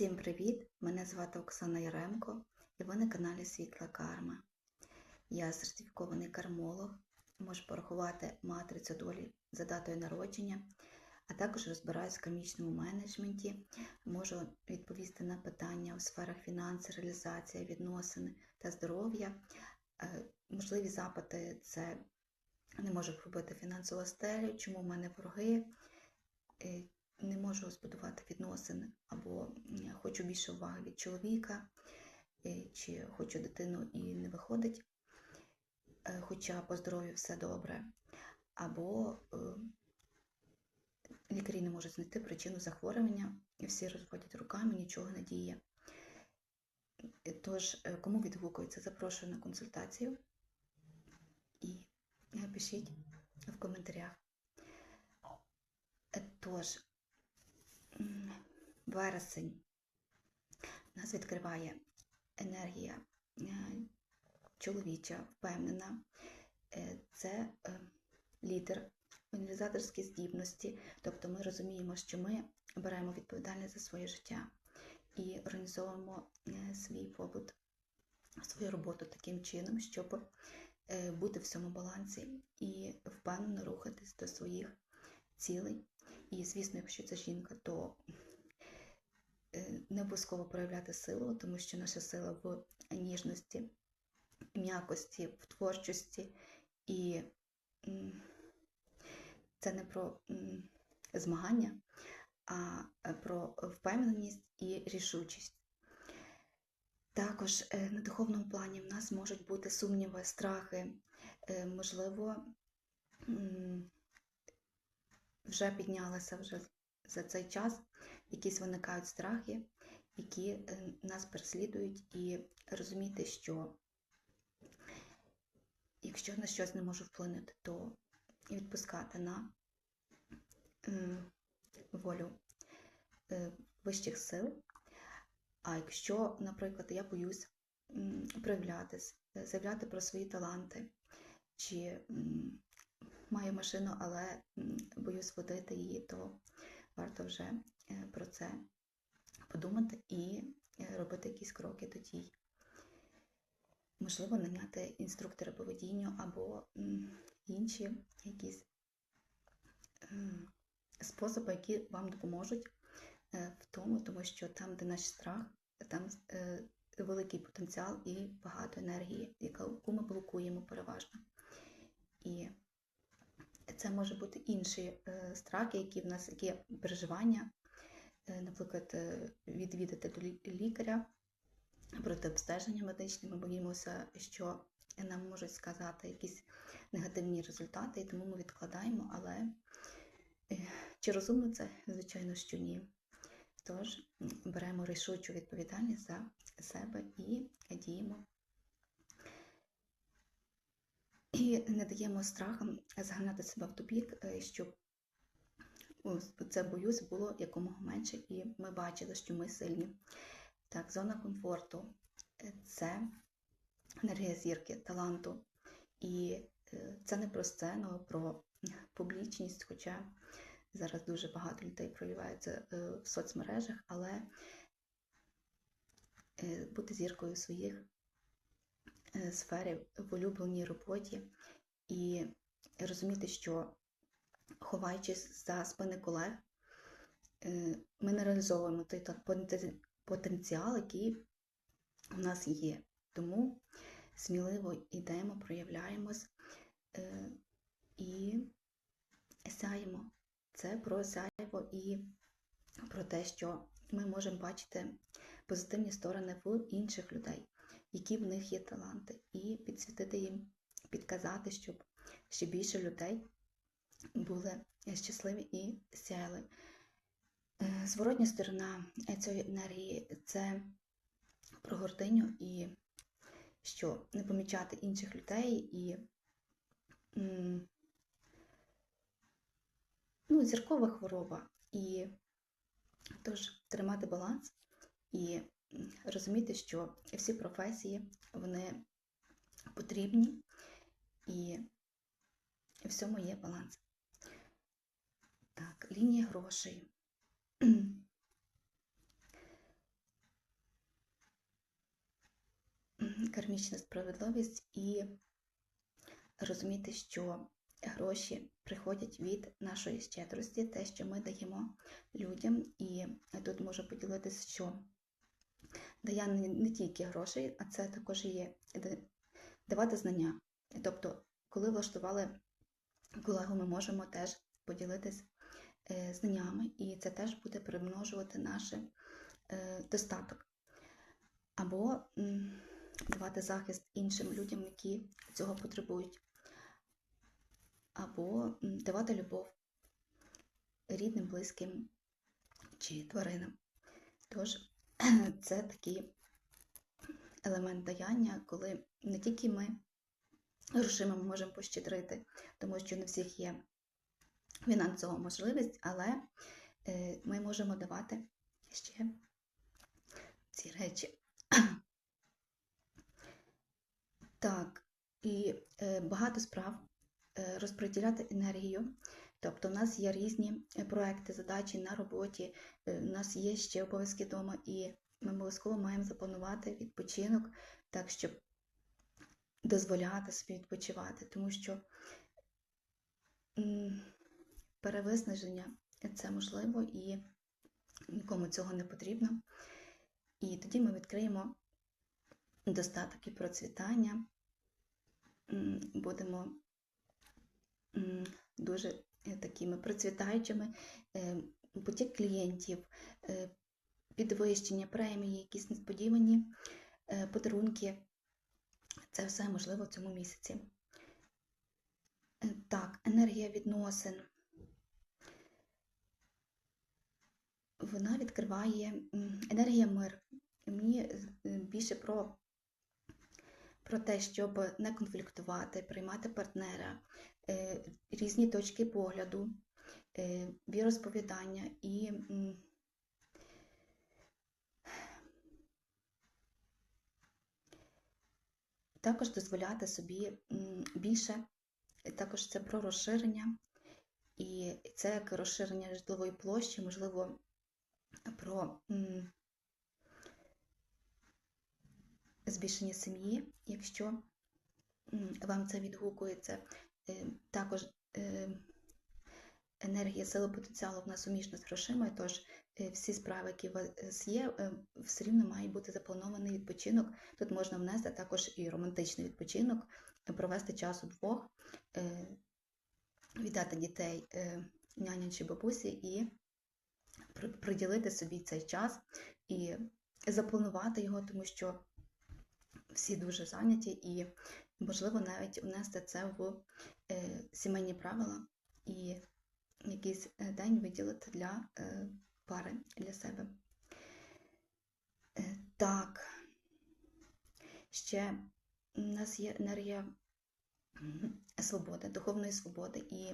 Всім привіт! Мене звати Оксана Яремко і ви на каналі Світла Карма. Я сертифікований кармолог, можу порахувати матрицю долі за датою народження, а також розбираюсь в кармічному менеджменті, можу відповісти на питання у сферах фінансів, реалізація, відносини та здоров'я. Е, Можливі запити це не можу пробити фінансову стелю, чому в мене вороги. Не можу збудувати відносини, або хочу більше уваги від чоловіка, е, чи хочу дитину і не виходить, е, хоча по здоров'ю все добре, або е, лікарі не можуть знайти причину захворювання, і всі розводять руками, нічого не діє. Тож, кому відгукується, запрошую на консультацію і пишіть в коментарях. Тож, вересень нас відкриває енергія е, чоловіча, впевнена. Е, Це е, лідер, організаторські здібності, тобто ми розуміємо, що ми беремо відповідальність за своє життя і організовуємо свій побут, свою роботу таким чином, щоб бути в цьому балансі і впевнено рухатись до своїх цілей. І, звісно, якщо це жінка, то е, не обов'язково проявляти силу, тому що наша сила в ніжності, м'якості, в творчості. І це не про змагання, а е, про впевненість і рішучість. Також е, на духовному плані в нас можуть бути сумніви, страхи, можливо, вже піднялися вже за цей час, якісь виникають страхи, які е, нас переслідують, і розуміти, що якщо на щось не можу вплинути, то відпускати на волю е, вищих сил. А якщо, наприклад, я боюсь е, заявляти про свої таланти, чи маю машину, але боюсь водити її, то варто вже е, про це подумати і е, робити якісь кроки до дій. Можливо, наняти інструктора по водінню або інші якісь способи, які вам допоможуть е, в тому, тому що там, де наш страх, там е, великий потенціал і багато енергії, яку ми блокуємо переважно. І це може бути інші е, страхи, які в нас які переживання, Е, наприклад, е, відвідати до лікаря, проти обстеження медичне. Ми боїмося, що нам можуть сказати якісь негативні результати, і тому ми відкладаємо, але чи розумно це? Звичайно, що ні. Тож беремо рішучу відповідальність за себе і діємо. І не даємо страхам заганяти себе в тупік, е, щоб це боюсь було якомога менше, і ми бачили, що ми сильні. Так, зона комфорту це енергія зірки, таланту. І е, це не про сцену, про публічність, хоча зараз дуже багато людей проявляється е, в соцмережах, але бути зіркою своїх е, сфері в улюбленій роботі і розуміти, що ховаючись за спини колег, е, ми не реалізовуємо той потенціал, який у нас є. Тому сміливо йдемо, проявляємось е, і сяємо. Це про сяйво і про те, що ми можемо бачити позитивні сторони в інших людей, які в них є таланти, і підсвітити їм, підказати, щоб ще більше людей були щасливі і сяяли. Е, Зворотня сторона е, цієї енергії це про гординю і що не помічати інших людей і ну, зіркова хвороба. І тож тримати баланс і розуміти, що всі професії вони потрібні і всьому є баланс. Так, лінії грошей. Кармічна справедливість і розуміти, що гроші приходять від нашої щедрості, те, що ми даємо людям. І тут можу поділитися, що дає не, тільки грошей, а це також є давати знання. Тобто, коли влаштували колегу, ми можемо теж поділитись е, знаннями, і це теж буде примножувати наш е, достаток. Або давати захист іншим людям, які цього потребують, або давати любов рідним, близьким чи тваринам. Тож це такий елемент даяння, коли не тільки ми грошима можемо пощедрити, тому що не всіх є фінансова можливість, але е, ми можемо давати ще ці речі. Так, і е, багато справ е, розподіляти енергію. Тобто, у нас є різні е, проекти, задачі на роботі, е, у нас є ще обов'язки вдома, і ми обов'язково маємо запланувати відпочинок так, щоб дозволяти собі відпочивати, тому що перевиснаження це можливо і нікому цього не потрібно. І тоді ми відкриємо достаток і процвітання, будемо дуже е, такими процвітаючими, е, потік клієнтів, е, підвищення, премії, якісь несподівані е, подарунки. Це все можливо в цьому місяці. Е, Так, енергія відносин. Вона відкриває енергія мир. Мені е, більше про, про те, щоб не конфліктувати, приймати партнера, е, різні точки погляду, е, віросповідання і також дозволяти собі більше, також це про розширення, і це як розширення житлової площі, можливо, про збільшення сім'ї, якщо вам це відгукується. Е, Також е, енергія сили потенціалу в нас суміжна з грошима, тож е, всі справи, які у вас є, все рівно має бути запланований відпочинок. Тут можна внести також і романтичний відпочинок, провести час удвох, е, віддати дітей няні чи бабусі і приділити собі цей час і запланувати його, тому що всі дуже зайняті, і можливо навіть внести це в е, сімейні правила і якийсь е, день виділити для е, пари для себе. Так, ще у нас є енергія свободи, духовної свободи, і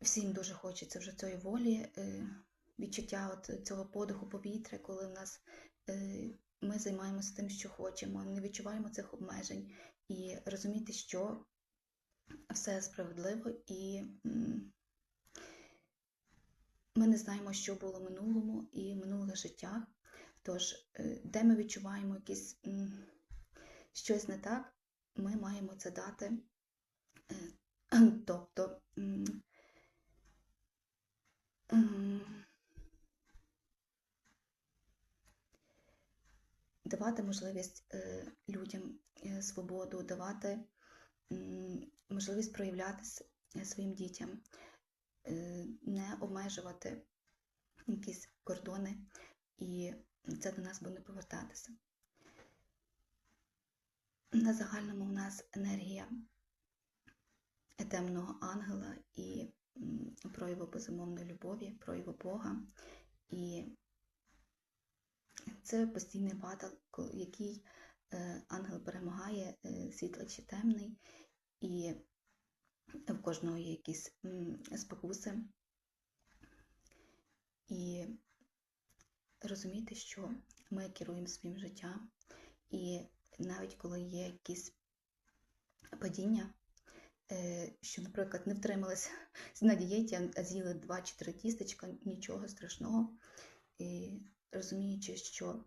всім дуже хочеться вже цієї волі, відчуття от цього подиху повітря, коли в нас ми займаємося тим, що хочемо, не відчуваємо цих обмежень, і розуміти, що все справедливо і ми не знаємо, що було в минулому і в минулих життях. Тож, е, де ми відчуваємо якісь щось не так, ми маємо це дати. Е, Тобто давати можливість е, людям е, свободу, давати можливість проявлятися своїм дітям, е, не обмежувати якісь кордони, і це до нас буде повертатися. На загальному в нас енергія темного ангела і прояву безумовної любові, прояву Бога. І це постійний батл, який е, ангел перемагає, е, світлий чи темний, і в кожного є якісь спокуси. І розуміти, що ми керуємо своїм життям, і навіть коли є якісь падіння, е, що, наприклад, не втрималися на дієті, а- з'їли 2 чи 3 тістечка, нічого страшного. І розуміючи, що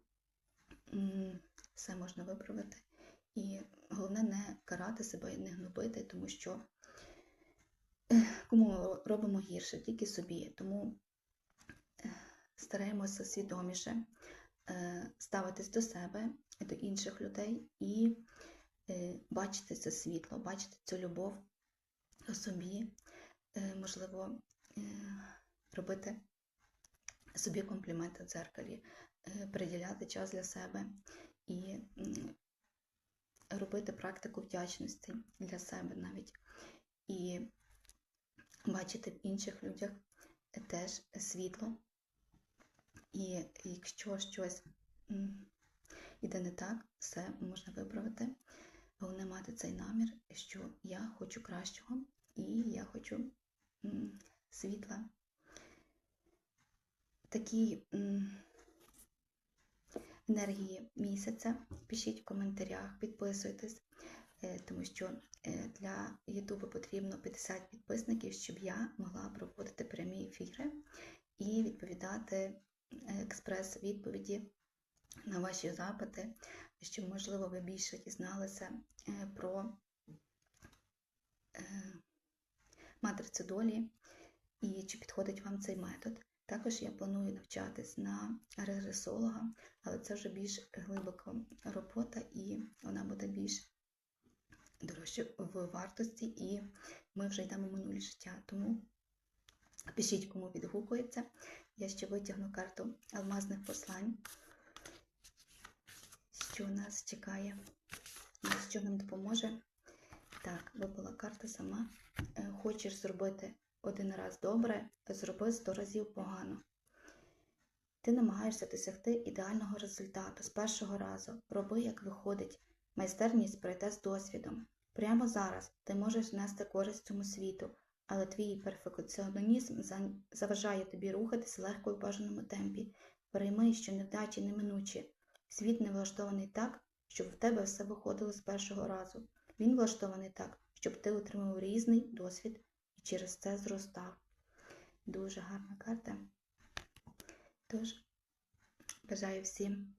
все можна виправити. І головне не карати себе і не гнобити, тому що кому ми робимо гірше, тільки собі. Тому стараємося свідоміше е, ставитись до себе, до інших людей і е, бачити це світло, бачити цю любов у собі, е, можливо, робити собі компліменти в дзеркалі, е, приділяти час для себе і робити практику вдячності для себе навіть. І бачити в інших людях теж світло. І якщо щось іде не так, все можна виправити. Головне мати цей намір, що я хочу кращого і я хочу світла. Такі м, енергії місяця пишіть в коментарях, підписуйтесь, е, тому що е, для Ютубу потрібно 50 підписників, щоб я могла проводити прямі ефіри і відповідати е, експрес-відповіді на ваші запити, щоб, можливо, ви більше дізналися про матрицю долі і чи підходить вам цей метод. Також я планую навчатись на регресолога, але це вже більш глибока робота і вона буде більш дорожча в вартості, і ми вже йдемо в минулі життя. Тому пишіть, кому відгукується. Я ще витягну карту алмазних послань, що нас чекає, що нам допоможе. Так, випала карта сама. Е, Хочеш зробити один раз добре, зроби сто разів погано. Ти намагаєшся досягти ідеального результату з першого разу. Роби, як виходить. Майстерність прийде з досвідом. Прямо зараз ти можеш нести користь цьому світу, але твій перфекціонізм заважає тобі рухатись легко в бажаному темпі. Прийми, що невдачі неминучі. Світ не влаштований так, щоб в тебе все виходило з першого разу. Він влаштований так, щоб ти отримав різний досвід через це зростав. Дуже гарна карта. Тож, бажаю всім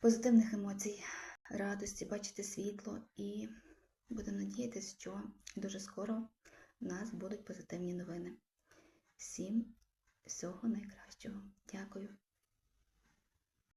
позитивних емоцій, радості, бачити світло і будемо надіятися, що дуже скоро в нас будуть позитивні новини. Всім всього найкращого. Дякую.